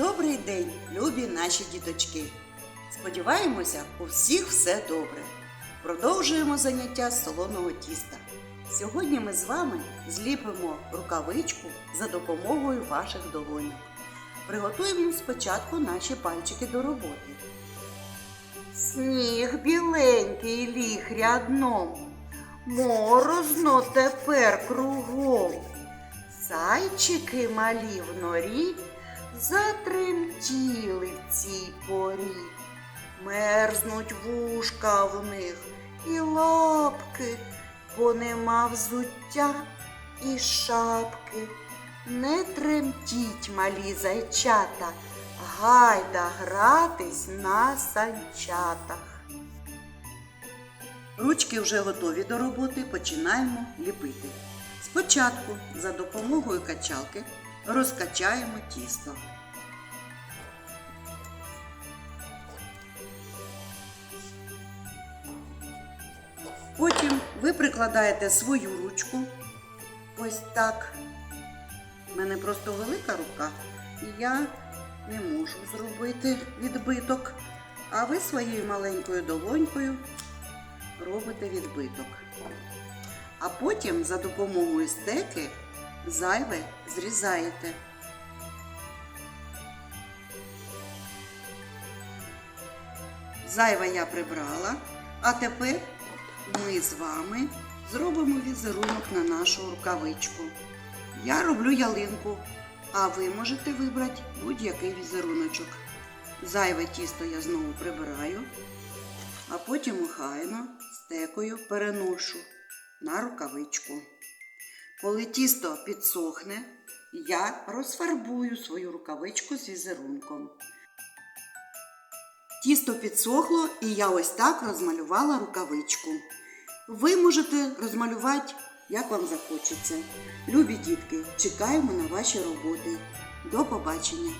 Добрий день, любі наші діточки! Сподіваємося, у всіх все добре. Продовжуємо заняття солоного тіста. Сьогодні ми з вами зліпимо рукавичку за допомогою ваших долоньок. Приготуємо спочатку наші пальчики до роботи. Сніг біленький ліг рядном, морозно тепер кругом. Зайчики малі в норі затремтіли в цій порі. Мерзнуть вушка в них і лапки, бо нема взуття і шапки. Не тремтіть, малі зайчата, гайда гратись на санчатах. Ручки вже готові до роботи, починаємо ліпити. Спочатку за допомогою качалки розкачаємо тісто. Потім ви прикладаєте свою ручку. Ось так. У мене просто велика рука, і я не можу зробити відбиток. А ви своєю маленькою долонькою робите відбиток. А потім за допомогою стеки зайве зрізаєте. Зайве я прибрала, а тепер ми з вами зробимо візерунок на нашу рукавичку. Я роблю ялинку, а ви можете вибрати будь-який візеруночок. Зайве тісто я знову прибираю, а потім охайно стекою переношу на рукавичку. Коли тісто підсохне, я розфарбую свою рукавичку з візерунком. Тісто підсохло і я ось так розмалювала рукавичку. Ви можете розмалювати, як вам захочеться. Любі дітки, чекаємо на ваші роботи. До побачення!